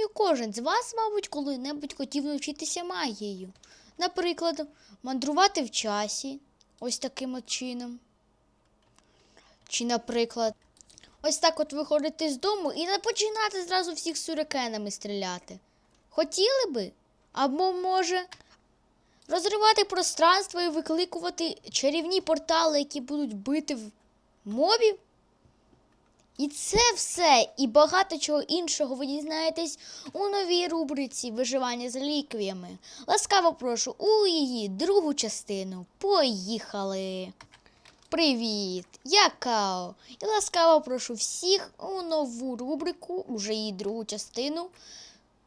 думаю, кожен з вас, мабуть, коли-небудь хотів навчитися магією. Наприклад, мандрувати в часі, ось таким от чином. Чи, наприклад, ось так от виходити з дому і не починати зразу всіх сюрикенами стріляти. Хотіли би? Або може розривати пространство і викликувати чарівні портали, які будуть бити в мобів? І це все і багато чого іншого ви дізнаєтесь у новій рубриці Виживання з реліквіями. Ласкаво прошу у її другу частину. Поїхали! Привіт! Я Као. І ласкаво прошу всіх у нову рубрику, уже її другу частину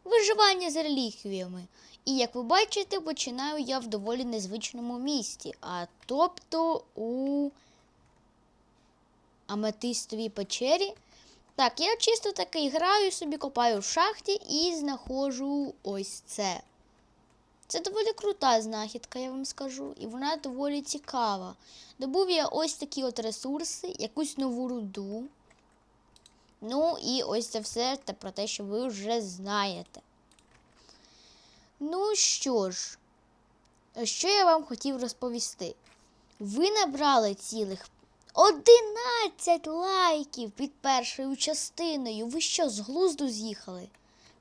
Виживання з реліквіями. І як ви бачите, починаю я в доволі незвичному місті, а тобто у аметистовій печері. Так, я чисто таки граю собі, копаю в шахті і знаходжу ось це. Це доволі крута знахідка, я вам скажу, і вона доволі цікава. Добув я ось такі от ресурси, якусь нову руду. Ну і ось це все те про те, що ви вже знаєте. Ну що ж, що я вам хотів розповісти? Ви набрали цілих 11 лайків під першою частиною. Ви що, з глузду з'їхали?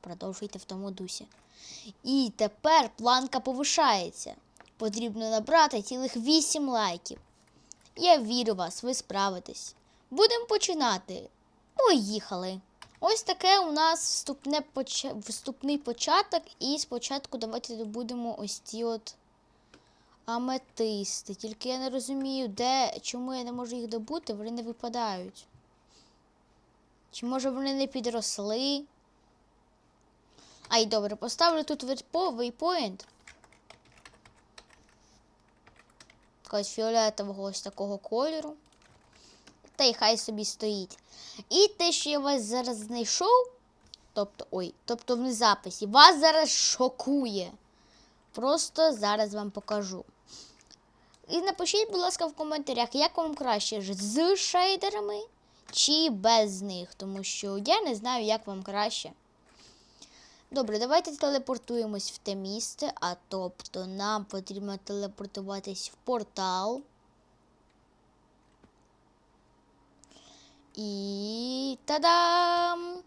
Продовжуйте в тому дусі. І тепер планка повишається. Потрібно набрати цілих 8 лайків. Я вірю вас, ви справитесь. Будемо починати. Поїхали. Ось таке у нас вступне поч... вступний початок, і спочатку давайте добудемо ось ці от аметисти. Тільки я не розумію, де, чому я не можу їх добути, вони не випадають. Чи може вони не підросли? Ай, добре, поставлю тут waypoint. Якогось фіолетового ось такого кольору. Та й хай собі стоїть. І те, що я вас зараз знайшов, тобто, ой, тобто в записі, вас зараз шокує. Просто зараз вам покажу. І напишіть, будь ласка, в коментарях, як вам краще з шейдерами чи без них, тому що я не знаю, як вам краще. Добре, давайте телепортуємось в те місце, а тобто нам потрібно телепортуватись в портал. І та-дам!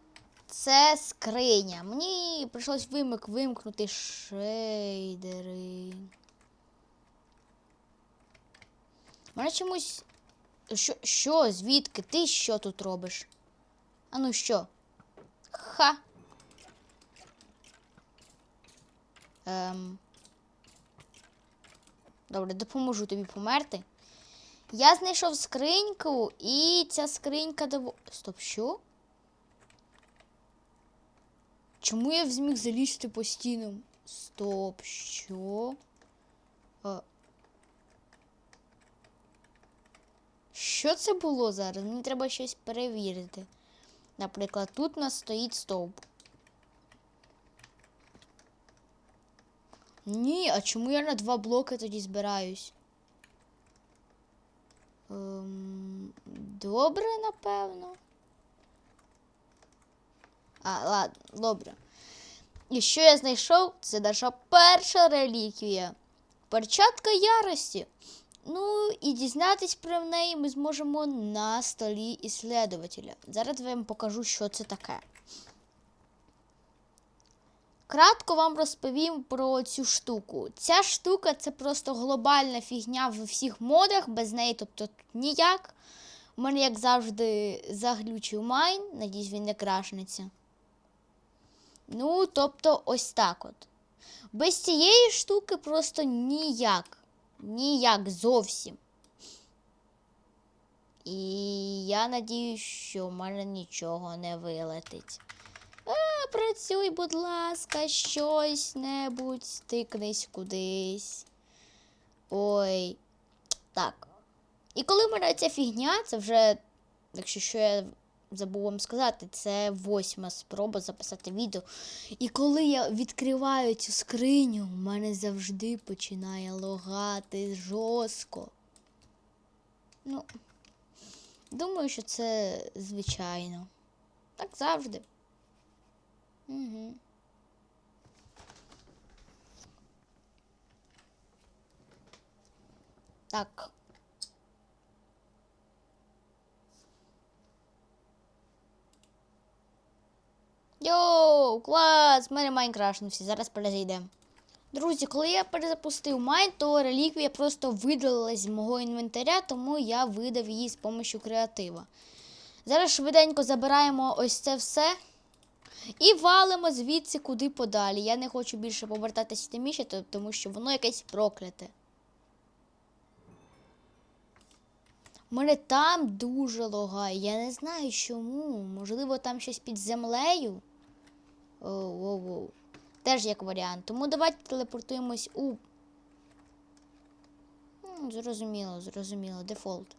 Це скриня. Мені прийшлось вимик вимкнути шейдери. Мене чомусь. Що, що, звідки? Ти що тут робиш? А ну що? Ха. Ем. Добре, допоможу тобі померти. Я знайшов скриньку, і ця скринька дово... Стоп, що? Чому я зміг залізти по стінам? Стоп, що? А... Що це було зараз? Мені треба щось перевірити. Наприклад, тут у нас стоїть стовп. Ні, а чому я на два блоки тоді збираюсь? Ем, добре, напевно. А, ладно, добре. І що я знайшов? Це наша перша реліквія. Перчатка ярості. Ну, і дізнатись про неї ми зможемо на столі іслідователя. Зараз я вам покажу, що це таке. Кратко вам розповім про цю штуку. Ця штука це просто глобальна фігня в всіх модах, без неї, тобто ніяк. У мене, як завжди, заглючив майн, надіюсь, він не крашнеться. Ну, тобто, ось так от. Без цієї штуки просто ніяк. Ніяк зовсім. І я надіюсь, що в мене нічого не вилетить. А, працюй, будь ласка, щось небудь, стикнись кудись. Ой. Так. І коли в мене ця фігня, це вже, якщо що я забув вам сказати, це восьма спроба записати відео. І коли я відкриваю цю скриню, в мене завжди починає логати жорстко. Ну, думаю, що це звичайно. Так завжди. Угу. Так. Йоу, клас! В мене ну всі, зараз перезайдемо. Друзі, коли я перезапустив Майн, то реліквія просто видалилась з мого інвентаря, тому я видав її з допомогою креатива. Зараз швиденько забираємо ось це все і валимо звідси куди подалі. Я не хочу більше повертатися в те тому що воно якесь прокляте. У мене там дуже логає. Я не знаю чому. Можливо, там щось під землею. Оу, оу, оу. Теж як варіант. Тому давайте телепортуємось у. Зрозуміло, зрозуміло. Дефолт.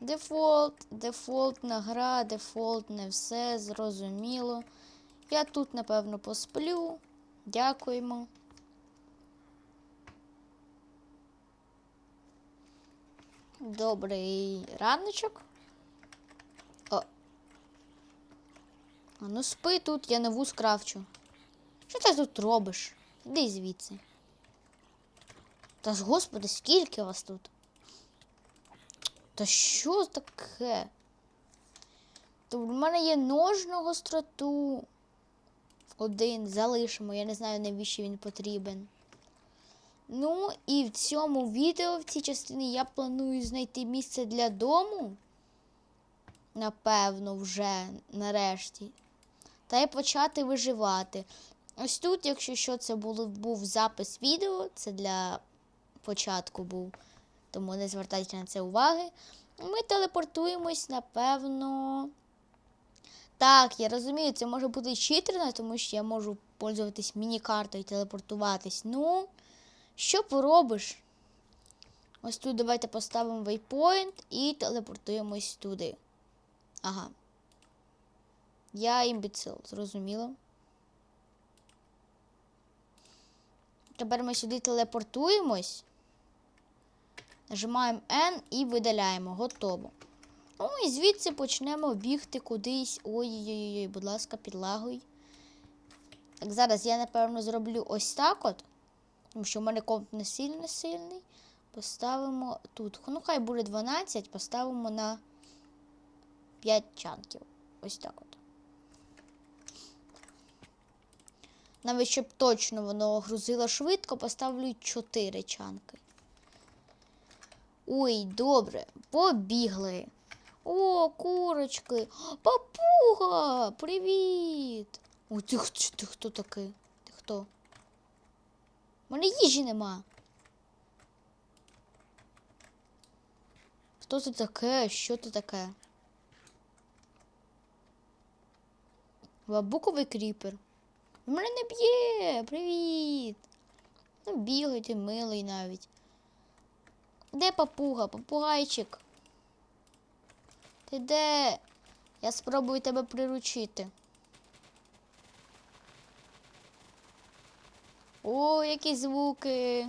Дефолт, дефолтна гра, дефолтне все, зрозуміло. Я тут, напевно, посплю. Дякуємо. Добрий раночок. А ну спи тут, я нову скрафчу. Що ти тут робиш? Іди звідси. Та ж господи, скільки вас тут? Та що таке? То в мене є нож на гостроту. Один залишимо, я не знаю, навіщо він потрібен. Ну, і в цьому відео, в цій частині, я планую знайти місце для дому. Напевно, вже нарешті. Та й почати виживати. Ось тут, якщо що, це було, був запис відео, це для початку був, тому не звертайте на це уваги. Ми телепортуємось, напевно. Так, я розумію, це може бути читерно, тому що я можу пользуватись міні-картою і телепортуватись. Ну, що поробиш? Ось тут давайте поставимо waypoint і телепортуємось туди. Ага. Я імбецил, зрозуміло. Тепер ми сюди телепортуємось. Нажимаємо N і видаляємо. Готово. Ну і звідси почнемо бігти кудись. Ой-ой-ой, будь ласка, підлагуй. Так, зараз я, напевно, зроблю ось так от. Тому що в мене комп не сильно сильний. Поставимо тут. Ну, хай буде 12, поставимо на 5 чанків. Ось так от. Навіть щоб точно воно грузило швидко, поставлю 4 чанки. Ой, добре, побігли. О, курочки. Папуга! Привіт! О, ти, хто- ти хто такий? Ти хто? У мене їжі нема. Хто це таке? Що це таке? Бабуковий кріпер. Мене не б'є. Привіт. Ну, бігай, ти милий навіть. Де папуга? Попугайчик? Ти де? Я спробую тебе приручити. О, які звуки.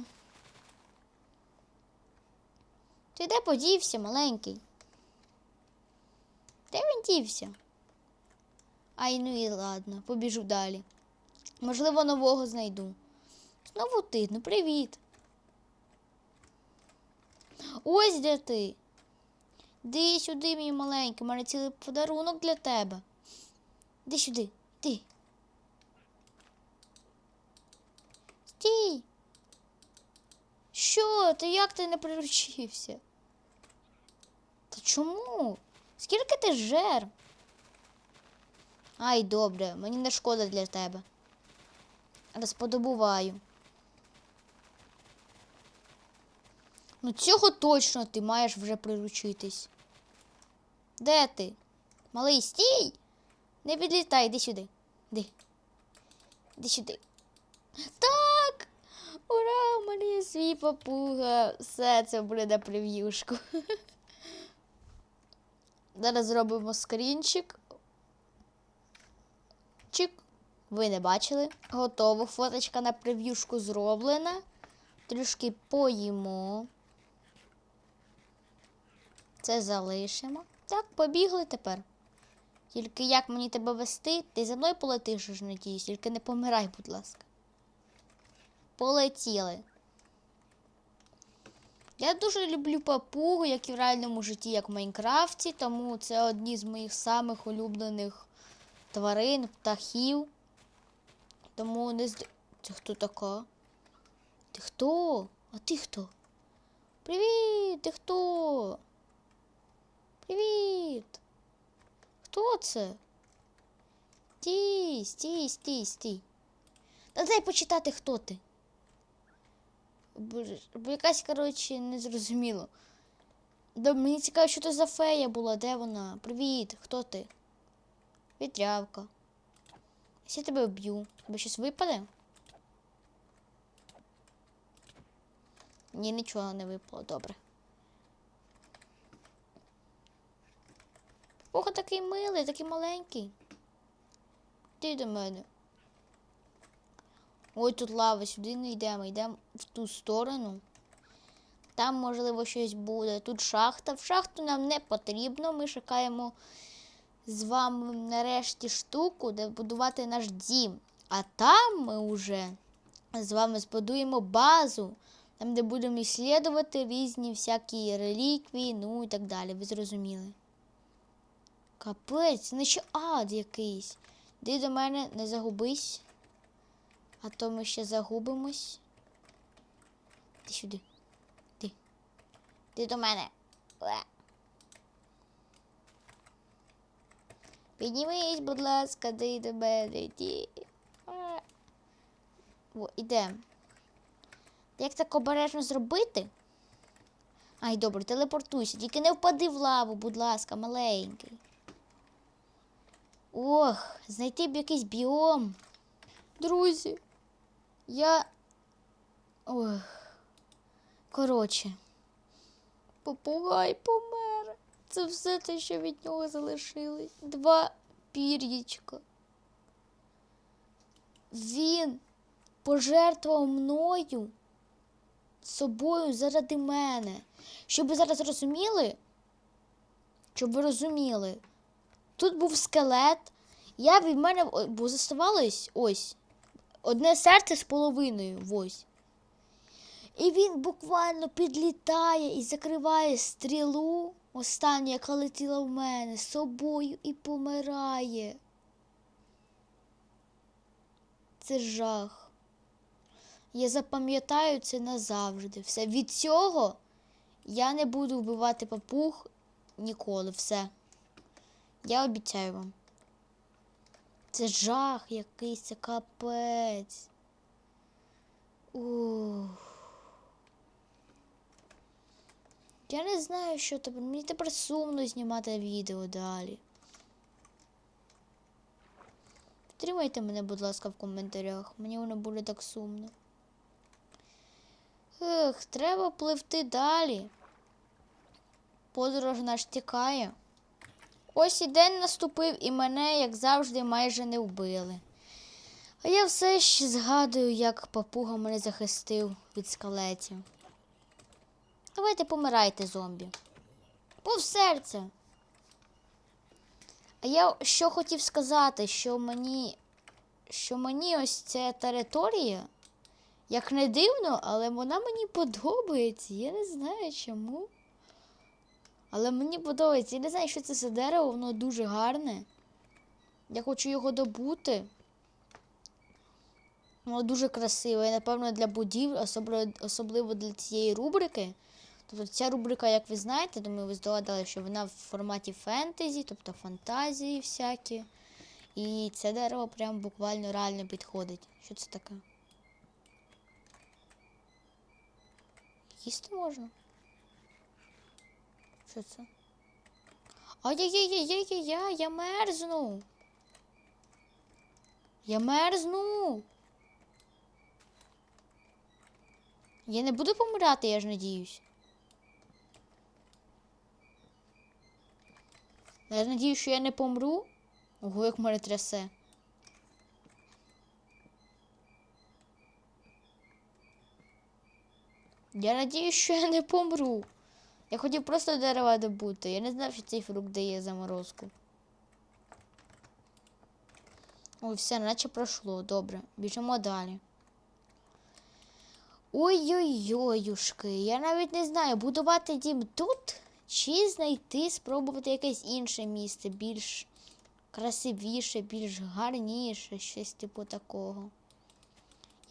Ти де подівся, маленький? Де він дівся? Ай, ну і ладно, побіжу далі. Можливо, нового знайду. Знову ти, ну привіт. Ось де ти. Іди сюди, мій маленький, у мене цілий подарунок для тебе. Іди сюди, ти. Стій. Що? Ти як ти не приручився? Та чому? Скільки ти жер? Ай, добре, мені не шкода для тебе. Розподобуваю. Ну, цього точно ти маєш вже приручитись. Де ти? Малий, стій! Не відлітай, іди сюди. Іди. Іди сюди. Так! Ура! Є свій папуга. Все це буде на прев'юшку. Зараз зробимо скрінчик. Чик. Ви не бачили? Готово. Фоточка на прев'юшку зроблена. Трішки поїмо. Це залишимо. Так, побігли тепер. Тільки як мені тебе вести? Ти за мною полетиш, ж надіюсь, тільки не помирай, будь ласка. Полетіли. Я дуже люблю папугу, як і в реальному житті, як в Майнкрафті, тому це одні з моїх самих улюблених тварин, птахів. Тому не зд... Це хто така? Ти хто? А ти хто? Привіт! Ти хто? Привіт! Хто це? Стій, стій, стій, стій. Та дай почитати, хто ти. Бо якась, коротше, незрозуміло. Да, мені цікаво, що це за фея була, де вона? Привіт, хто ти? Вітрявка. Якщо я тебе вб'ю, тебе щось випаде? Ні, нічого не випало, добре. Ох, такий милий, такий маленький. Ти до мене. Ой, тут лава, сюди не йдемо, йдемо в ту сторону. Там, можливо, щось буде. Тут шахта. В шахту нам не потрібно. Ми шукаємо з вами нарешті штуку, де будувати наш дім. А там ми вже з вами збудуємо базу, там, де будемо іслідувати різні всякі реліквії, ну і так далі. Ви зрозуміли. Капець, наче ад якийсь. Ти до мене не загубись. А то ми ще загубимось. Ти сюди. Ти. Ти до мене. Піднімись, будь ласка, ти до мене. Уе. О, ідемо. Як так обережно зробити? Ай, добре, телепортуйся. Тільки не впади в лаву, будь ласка, маленький. Ох, знайти б якийсь біом. Друзі, я. Ох. Коротше. Попугай помер. Це все те, що від нього залишилось. Два пір'ячка. Він пожертвував мною собою заради мене. Щоб ви зараз розуміли, щоб ви розуміли, тут був скелет, я від мене бо заставалось ось одне серце з половиною. Ось. І він буквально підлітає і закриває стрілу, останню, яка летіла в мене, з собою і помирає. Це жах. Я запам'ятаю це назавжди. Все. Від цього я не буду вбивати папуг ніколи. Все. Я обіцяю вам. Це жах якийсь, це капець. Ух. Я не знаю, що тепер. Мені тепер сумно знімати відео далі. Підтримайте мене, будь ласка, в коментарях. Мені воно буде так сумно. Ех, треба пливти далі. Подорож наш тікає. Ось і день наступив, і мене, як завжди, майже не вбили. А я все ще згадую, як папуга мене захистив від скелетів. Давайте помирайте, зомбі. Пов серце. А я що хотів сказати, що мені, що мені ось ця територія, як не дивно, але вона мені подобається. Я не знаю чому. Але мені подобається. Я не знаю, що це за дерево, воно дуже гарне. Я хочу його добути. Воно дуже красиве. І, напевно, для особливо, особливо для цієї рубрики. Тобто ця рубрика, як ви знаєте, думаю, ви здогадали, що вона в форматі фентезі, тобто фантазії всякі. І це дерево прям буквально реально підходить. Що це таке? Їсти можна? Що це? Ай-яй-яй-яй-яй-яй, я мерзну. Я мерзну. Я не буду помирати, я ж надіюсь. Я надіюсь, що я не помру. Ого, як мене трясе. Я надіюсь, що я не помру. Я хотів просто дерева добути. Я не знав, що цей фрукт дає заморозку. Ой, все, наче пройшло. Добре. Біжимо далі. Ой-ой-ой-юшки. Я навіть не знаю, будувати дім тут чи знайти, спробувати якесь інше місце, більш красивіше, більш гарніше, щось типу такого.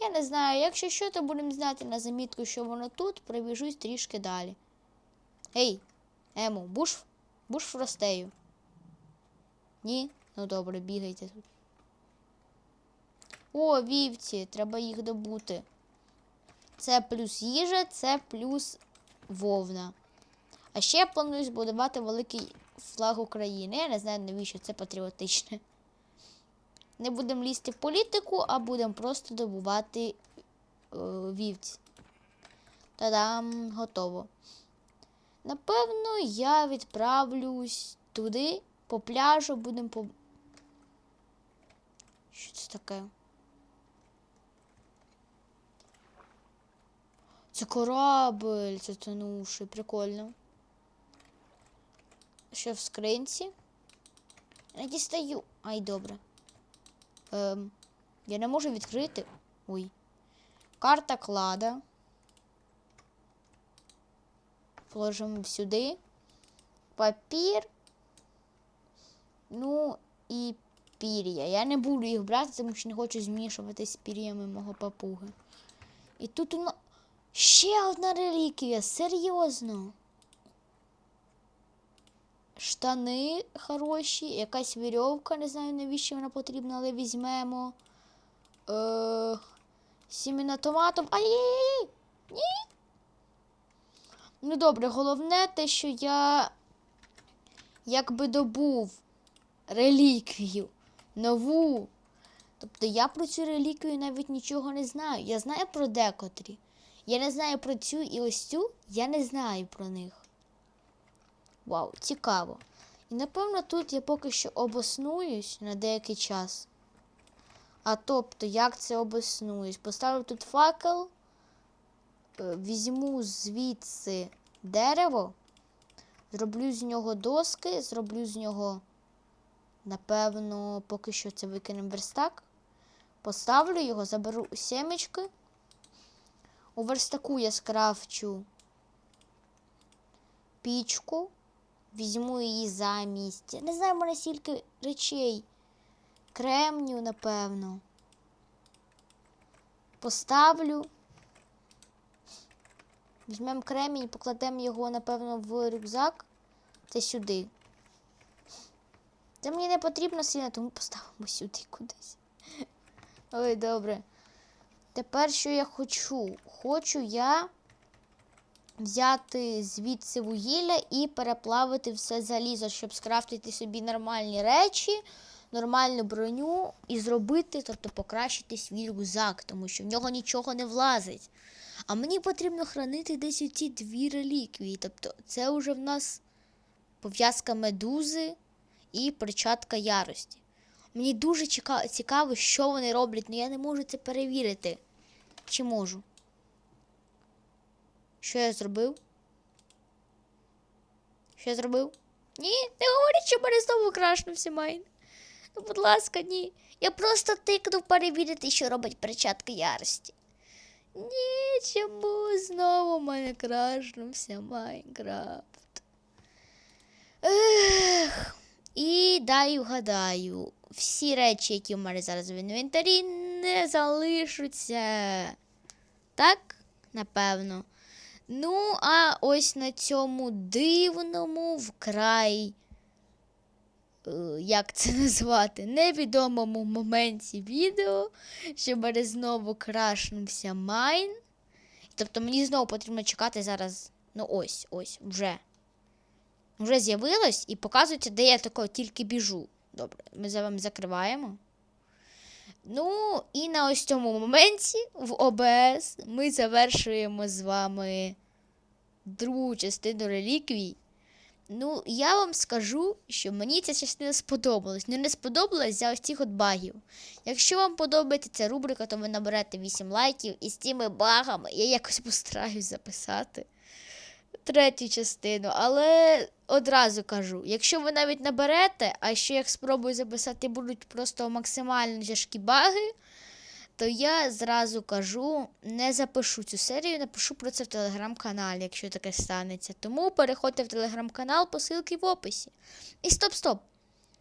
Я не знаю, якщо що, то будемо знати на замітку, що воно тут, пробіжусь трішки далі. Ей, Емо, буш, буш фростею. Ні? Ну добре, бігайте тут. О, вівці, треба їх добути. Це плюс їжа, це плюс вовна. А ще я планую збудувати великий флаг України. Я не знаю, навіщо це патріотичне. Не будемо лізти в політику, а будемо просто добувати е, вівці. Та-дам, готово. Напевно, я відправлюсь туди, по пляжу, будемо по. Що це таке? Це корабль, це тонувший, прикольно. Що в скринці? Не дістаю. Ай, добре. Ем, я не можу відкрити. Ой. Карта клада. Положимо сюди. Папір. Ну і пір'я. Я не буду їх брати, тому що не хочу змішуватись з пір'ями мого папуги. І тут у нас ще одна реліквія, серйозно. Штани хороші, якась вірьовка, не знаю навіщо вона потрібна, але візьмемо. Е, сімена томатом. Ай-яй-яй! Ні. Ну добре, головне те, що я якби добув реліквію нову. Тобто я про цю реліквію навіть нічого не знаю. Я знаю про декотрі. Я не знаю про цю і ось цю, я не знаю про них. Вау, цікаво. І напевно тут я поки що обоснуюсь на деякий час. А тобто, як це обоснуюсь? Поставлю тут факел, е, візьму звідси дерево, зроблю з нього доски, зроблю з нього, напевно, поки що це викинемо верстак. Поставлю його, заберу сімечки. У верстаку я скрафчу пічку, візьму її замість. Я не знаю, в мене стільки речей. Кремню, напевно. Поставлю. Візьмемо кремінь, покладемо його, напевно, в рюкзак. Це сюди. Це мені не потрібно сильно, тому поставимо сюди кудись. Ой, добре. Тепер що я хочу? Хочу я взяти звідси вугілля і переплавити все залізо, щоб скрафтити собі нормальні речі, нормальну броню і зробити, тобто покращити свій рюкзак, тому що в нього нічого не влазить. А мені потрібно хранити десь оці дві реліквії. Тобто, це вже в нас пов'язка медузи і перчатка ярості. Мені дуже цікаво, що вони роблять, але я не можу це перевірити. Чи можу? Що я зробив? Що я зробив? Ні, не говоріть, що мене знову крашнувся майн. Ну, будь ласка, ні. Я просто тикнув перевірити, що робить перчатка ярості. Ні, чому знову мене крашнувся Майнкрафт? Ех. І дай вгадаю, всі речі, які в мене зараз в інвентарі, не залишаться. Так, напевно. Ну, а ось на цьому дивному вкрай, е, як це назвати, невідомому моменті відео, що мене знову крашнувся майн. Тобто мені знову потрібно чекати зараз. Ну ось, ось, вже. Вже з'явилось і показується, де я тако тільки біжу. Добре, ми за вами закриваємо. Ну, і на ось цьому моменті в ОБС ми завершуємо з вами другу частину реліквій. Ну, я вам скажу, що мені ця частина сподобалась. Ну, не сподобалась за ось цих от багів. Якщо вам подобається ця рубрика, то ви наберете 8 лайків і з цими багами я якось постараюсь записати третю частину. Але одразу кажу, якщо ви навіть наберете, а ще як спробую записати будуть просто максимально тяжкі баги, то я зразу кажу, не запишу цю серію, напишу про це в телеграм-каналі, якщо таке станеться. Тому переходьте в телеграм-канал, посилки в описі. І стоп-стоп!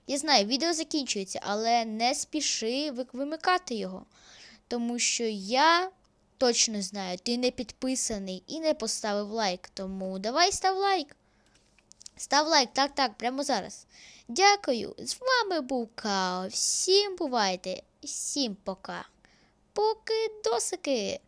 Я знаю, відео закінчується, але не спіши вимикати його. Тому що я точно знаю, ти не підписаний і не поставив лайк. Тому давай став лайк. Став лайк, так, так, прямо зараз. Дякую. З вами був Као. Всім бувайте. Всім пока. Поки досики.